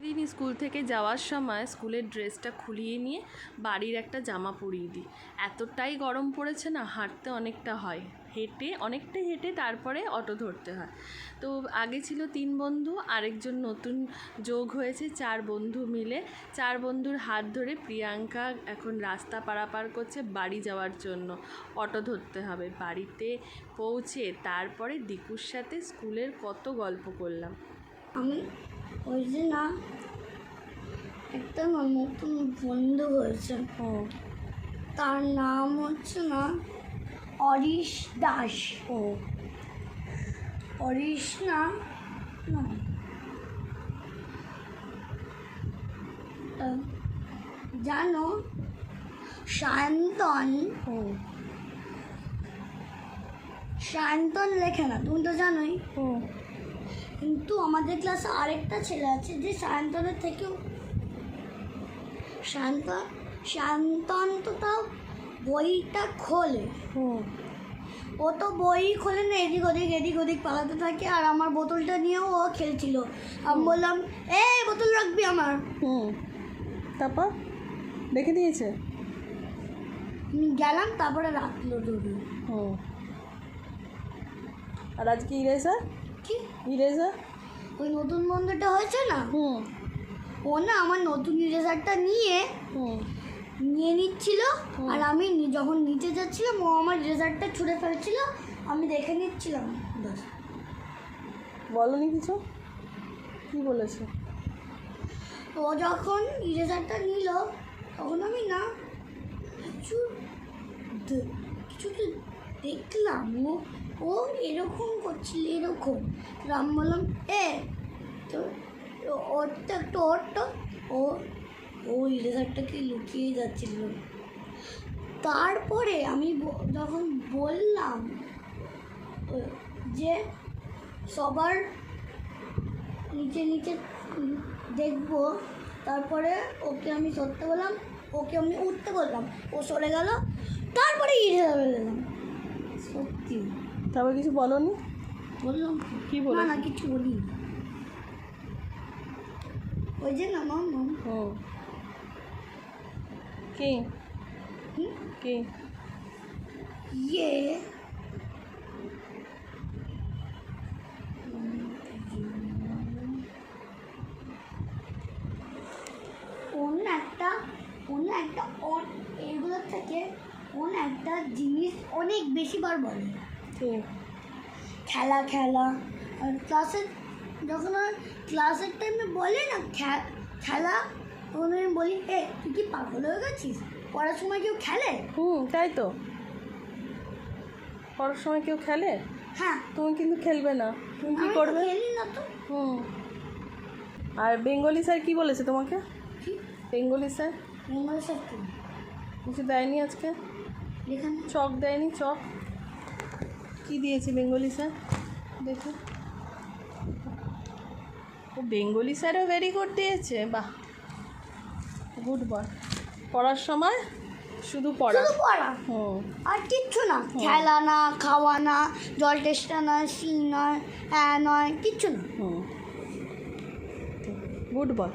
দিন স্কুল থেকে যাওয়ার সময় স্কুলের ড্রেসটা খুলিয়ে নিয়ে বাড়ির একটা জামা পরিয়ে দিই। এতটাই গরম পড়েছে না, হাঁটতে অনেকটা হয়। হেঁটে, অনেকটা হেঁটে তারপরে অটো ধরতে হয়। তো আগে ছিল তিন বন্ধু, আরেকজন নতুন যোগ হয়েছে, চার বন্ধু মিলে। চার বন্ধুর হাত ধরে প্রিয়াঙ্কা এখন রাস্তা পারাপার করছে বাড়ি যাওয়ার জন্য। অটো ধরতে হবে। বাড়িতে পৌঁছে তারপরে দিকুর সাথে স্কুলের কত গল্প করলাম। আমি ওই যে না একটা না নতুন বন্ধু হয়েছে। ও। তার নাম হচ্ছে না অরিশ দাস। ও। অরিশ না না। জানো সায়ন্তন। ও। সায়ন্তন লেখে না তুমি তো জানোই। ও। কিন্তু আমাদের ক্লাসে আরেকটা ছেলে আছে যে সায়ন্তনের থেকেও শান্তন শান্তন তো তাও বইটা খোলে। ও তো বই খোলে না এদিক ওদিক এদিক ওদিক পালাতে থাকে আর আমার বোতলটা নিয়েও ও খেলছিল। আমি বললাম এ বোতল রাখবি আমার। হুম। তারপর? দেখে দিয়েছে? গেলাম তারপরে রাখল ধরে ও আর আজকে ইরেজার? কি? ইরেজার ওই নতুন বন্ধুটা হয়েছে না? হুম। ও না আমার নতুন ইরেজারটা নিয়ে হুম। নিয়ে নিচ্ছিল আর আমি যখন নিচে যাচ্ছিলাম ও আমার রেজাল্টটা ছুঁড়ে ফেলছিল আমি দেখে নিচ্ছিলাম। ব্যাস। বলনি কিছু? কি বলেছে? ও যখন ইরেজারটা নিল তখন আমি না কিছু কিছু তো দেখলাম ও ও এরকম করছিল, এরকম। রাম বললাম, এ, তো ওর তো একটু ওর তো? ও ও ইরেজারটাকে লুকিয়ে যাচ্ছিল। তারপরে আমি যখন বললাম যে সবার নিচে নিচে দেখব, তারপরে ওকে আমি সরতে বললাম, ওকে আমি উঠতে বললাম। ও সরে গেল, তারপরে ইরে ধরে গেলাম সত্যি। তারপর কিছু বলনি? বললাম কি না না কিছু বলি ওই যে না মাম হুম কে? কে? ইয়ে। অন্য একটা অন্য একটা এগুলোর থেকে অন্য একটা জিনিস অনেক বেশি বার বলে। খেলা খেলা। আর ক্লাসের যখন আর ক্লাসের টাইমে বলে না খেলা তখন আমি বলি এ তুই কি পাগল হয়ে গেছিস? পড়ার সময় কেউ খেলে? হুম তাই তো। পড়ার সময় কেউ খেলে? হ্যাঁ। তুমি কিন্তু খেলবে না। তুমি কি করবে? খেলি না তো। হুম। আর বেঙ্গলি স্যার কি বলেছে তোমাকে? Bengali sir? বেঙ্গল স্যার কি? কিছু দেয়নি আজকে? চক দেয়নি চক। কি দিয়েছে বেঙ্গলি স্যার? দেখো ও বেঙ্গলি স্যারও ভেরি গুড দিয়েছে বাহ। গুড বয় পড়ার সময় শুধু পড়া। শুধু পড়া? হুম আর কিচ্ছু না। খেলা না খাওয়া না জল টেস্টা নয় সি নয় হ্যাঁ নয় কিচ্ছু না। হুম গুড বয়